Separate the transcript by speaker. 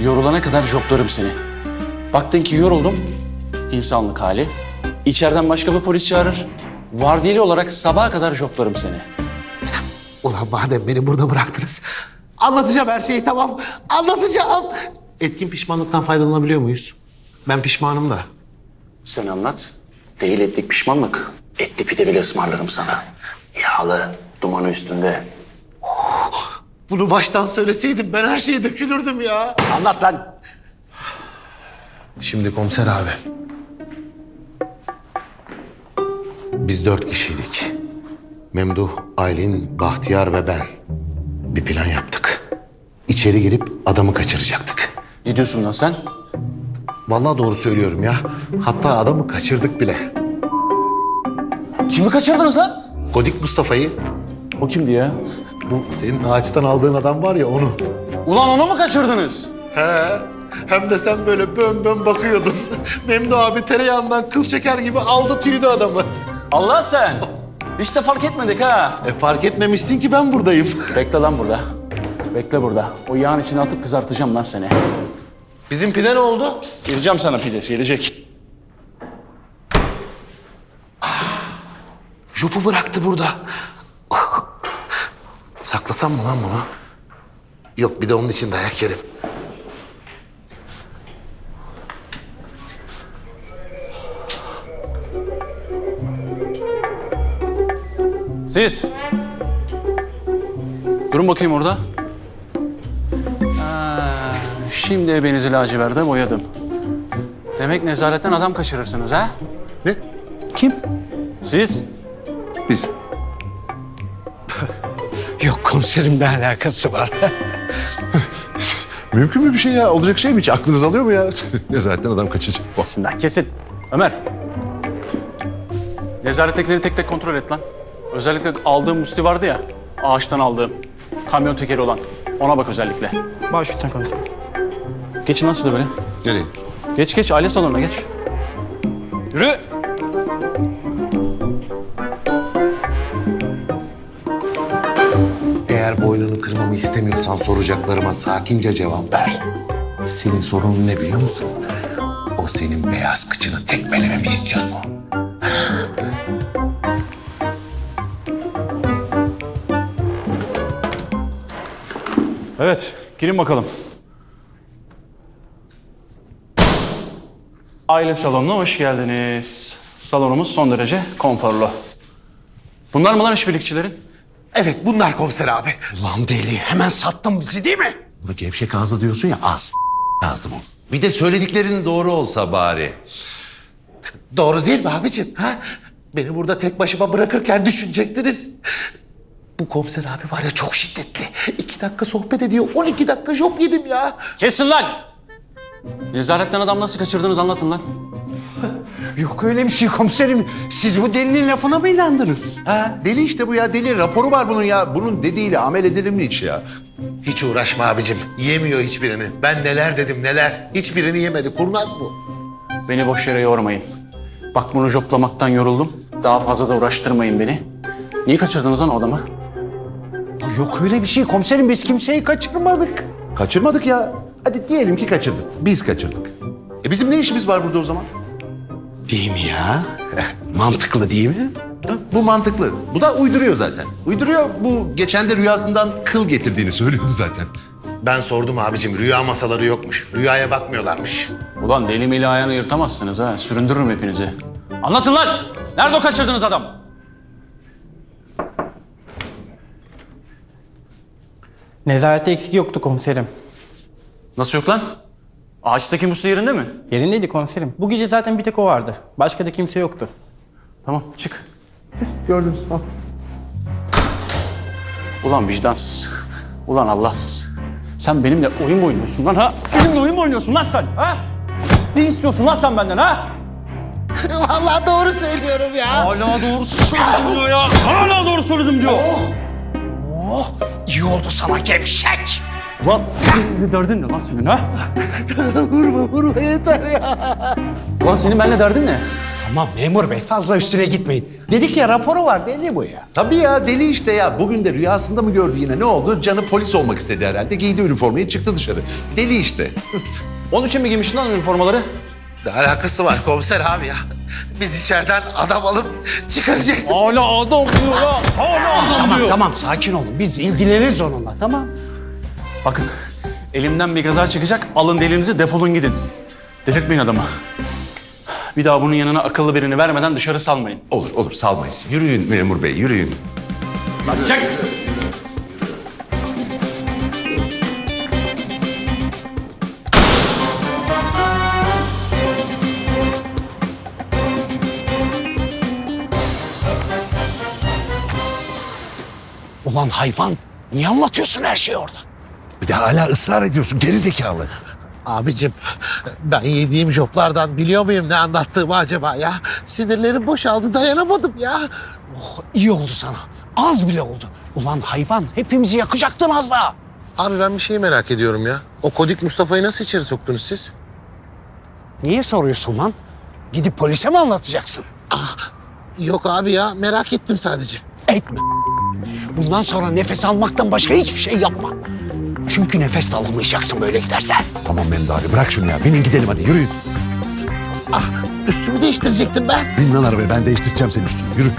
Speaker 1: Yorulana kadar joplarım seni. Baktın ki yoruldum, insanlık hali. İçeriden başka bir polis çağırır. Vardiyeli olarak sabaha kadar joplarım seni.
Speaker 2: Ulan madem beni burada bıraktınız. Anlatacağım her şeyi tamam. Anlatacağım. Etkin pişmanlıktan faydalanabiliyor muyuz? Ben pişmanım da.
Speaker 1: Sen anlat. Değil ettik pişmanlık. Etli pide bile ısmarlarım sana. Yağlı, dumanı üstünde.
Speaker 2: Bunu baştan söyleseydim ben her şeye dökülürdüm ya.
Speaker 1: Anlat lan.
Speaker 2: Şimdi komiser abi. Biz dört kişiydik. Memduh, Aylin, Bahtiyar ve ben. Bir plan yaptık. İçeri girip adamı kaçıracaktık.
Speaker 1: Ne diyorsun lan sen?
Speaker 2: Vallahi doğru söylüyorum ya. Hatta adamı kaçırdık bile.
Speaker 1: Kimi kaçırdınız lan?
Speaker 2: Godik Mustafa'yı,
Speaker 1: O kimdi ya?
Speaker 2: Bu senin ağaçtan aldığın adam var ya onu.
Speaker 1: Ulan onu mu kaçırdınız?
Speaker 2: He. Hem de sen böyle bön bön bakıyordun. Memduh abi tereyağından kıl çeker gibi aldı tüydü adamı.
Speaker 1: Allah sen. Hiç de fark etmedik ha.
Speaker 2: E fark etmemişsin ki ben buradayım.
Speaker 1: Bekle lan burada. Bekle burada. O yağın içine atıp kızartacağım lan seni.
Speaker 2: Bizim pide ne oldu?
Speaker 1: Gireceğim sana pidesi, gelecek.
Speaker 2: Jupu bıraktı burada. Saklasam mı lan bunu? Yok bir de onun için dayak yerim.
Speaker 1: Siz. Durun bakayım orada. Ha, şimdi ebenizi laciverde boyadım. Demek nezaretten adam kaçırırsınız ha?
Speaker 2: Ne?
Speaker 3: Kim?
Speaker 1: Siz?
Speaker 3: Biz. Yok komiserim ne alakası var?
Speaker 4: Mümkün mü bir şey ya? Olacak şey mi hiç? Aklınız alıyor mu ya? Nezaretten adam kaçacak.
Speaker 1: Kesin lan kesin. Ömer. Nezarettekileri tek tek kontrol et lan. Özellikle aldığım musti vardı ya. Ağaçtan aldığım. Kamyon tekeri olan. Ona bak özellikle.
Speaker 3: Baş üstüne komiserim.
Speaker 1: Geçin nasıl da böyle?
Speaker 4: Nereye?
Speaker 1: Geç geç aile salonuna geç. Yürü.
Speaker 2: Kırmamı istemiyorsan soracaklarıma sakince cevap ver. Senin sorunun ne biliyor musun? O senin beyaz kıçını tekmelememi istiyorsun.
Speaker 1: Evet, girin bakalım. Aile salonuna hoş geldiniz. Salonumuz son derece konforlu. Bunlar mı lan işbirlikçilerin?
Speaker 2: Evet bunlar komiser abi.
Speaker 3: Ulan deli hemen sattın bizi değil mi?
Speaker 4: Buna gevşek ağızlı diyorsun ya az yazdım onu.
Speaker 5: Bir de söylediklerin doğru olsa bari.
Speaker 2: Doğru değil mi abicim? Ha? Beni burada tek başıma bırakırken düşünecektiniz. Bu komiser abi var ya çok şiddetli. İki dakika sohbet ediyor. 12 dakika job yedim ya.
Speaker 1: Kesin lan! Nezaretten adam nasıl kaçırdınız anlatın lan.
Speaker 3: Yok öyle bir şey komiserim. Siz bu delinin lafına mı inandınız?
Speaker 4: Ha, deli işte bu ya deli. Raporu var bunun ya. Bunun dediğiyle amel edilir mi hiç ya?
Speaker 2: Hiç uğraşma abicim. Yemiyor hiçbirini. Ben neler dedim neler. Hiçbirini yemedi. Kurnaz bu.
Speaker 1: Beni boş yere yormayın. Bak bunu joplamaktan yoruldum. Daha fazla da uğraştırmayın beni. Niye kaçırdınız lan o adamı?
Speaker 3: Yok öyle bir şey komiserim. Biz kimseyi kaçırmadık.
Speaker 4: Kaçırmadık ya. Hadi diyelim ki kaçırdık. Biz kaçırdık. E bizim ne işimiz var burada o zaman?
Speaker 3: Değil mi ya? Mantıklı değil mi?
Speaker 4: Bu mantıklı. Bu da uyduruyor zaten. Uyduruyor. Bu geçen de rüyasından kıl getirdiğini söylüyordu zaten.
Speaker 2: Ben sordum abicim. Rüya masaları yokmuş. Rüyaya bakmıyorlarmış.
Speaker 1: Ulan deli mili ayağını yırtamazsınız ha. Süründürürüm hepinizi. Anlatın lan! Nerede o kaçırdığınız adam?
Speaker 6: Nezarette eksik yoktu komiserim.
Speaker 1: Nasıl yok lan? Ağaçtaki muslu yerinde mi?
Speaker 6: Yerindeydi komiserim. Bu gece zaten bir tek o vardı. Başka da kimse yoktu.
Speaker 1: Tamam çık.
Speaker 4: Gördünüz. Al.
Speaker 1: Ulan vicdansız. Ulan Allahsız. Sen benimle oyun mu oynuyorsun lan ha? Benimle oyun mu oynuyorsun lan sen ha? Ne istiyorsun lan sen benden ha?
Speaker 2: Vallahi doğru söylüyorum ya.
Speaker 1: Hala doğru söyledim diyor ya. Hala doğru söyledim diyor.
Speaker 3: İyi oldu sana gevşek.
Speaker 1: Ulan derdin ne lan senin ha?
Speaker 2: vurma vurma yeter ya.
Speaker 1: Ulan senin benimle derdin ne?
Speaker 3: Tamam memur bey fazla üstüne gitmeyin. Dedik ya raporu var deli bu ya.
Speaker 4: Tabii ya deli işte ya. Bugün de rüyasında mı gördü yine ne oldu? Canı polis olmak istedi herhalde. Giydi üniformayı çıktı dışarı. Deli işte.
Speaker 1: Onun için mi giymiştin lan üniformaları?
Speaker 2: Ne alakası var komiser abi ya? Biz içeriden adam alıp çıkaracaktık.
Speaker 1: Hala adam diyor ya. Hala adam
Speaker 3: Tamam
Speaker 1: diyor.
Speaker 3: tamam sakin olun biz ilgileniriz onunla tamam.
Speaker 1: Bakın elimden bir kaza çıkacak. Alın delinizi defolun gidin. Delirtmeyin adamı. Bir daha bunun yanına akıllı birini vermeden dışarı salmayın.
Speaker 4: Olur olur salmayız. Yürüyün memur bey yürüyün.
Speaker 1: Çek.
Speaker 3: Ulan hayvan niye anlatıyorsun her şeyi orada?
Speaker 4: Bir de hala ısrar ediyorsun geri zekalı.
Speaker 2: Abicim ben yediğim joplardan biliyor muyum ne anlattığımı acaba ya? Sinirlerim boşaldı dayanamadım ya.
Speaker 3: Oh iyi oldu sana. Az bile oldu. Ulan hayvan hepimizi yakacaktın az daha.
Speaker 2: Abi ben bir şey merak ediyorum ya. O Kodik Mustafa'yı nasıl içeri soktunuz siz?
Speaker 3: Niye soruyorsun lan? Gidip polise mi anlatacaksın?
Speaker 2: Yok abi ya merak ettim sadece.
Speaker 3: Etme. Bundan sonra nefes almaktan başka hiçbir şey yapma. Çünkü nefes alamayacaksın böyle gidersen.
Speaker 4: Tamam Memdu abi bırak şunu ya. Binin gidelim hadi yürüyün.
Speaker 2: Ah üstümü değiştirecektim ben.
Speaker 4: Bin lan arabaya ben değiştireceğim senin üstünü. Yürü.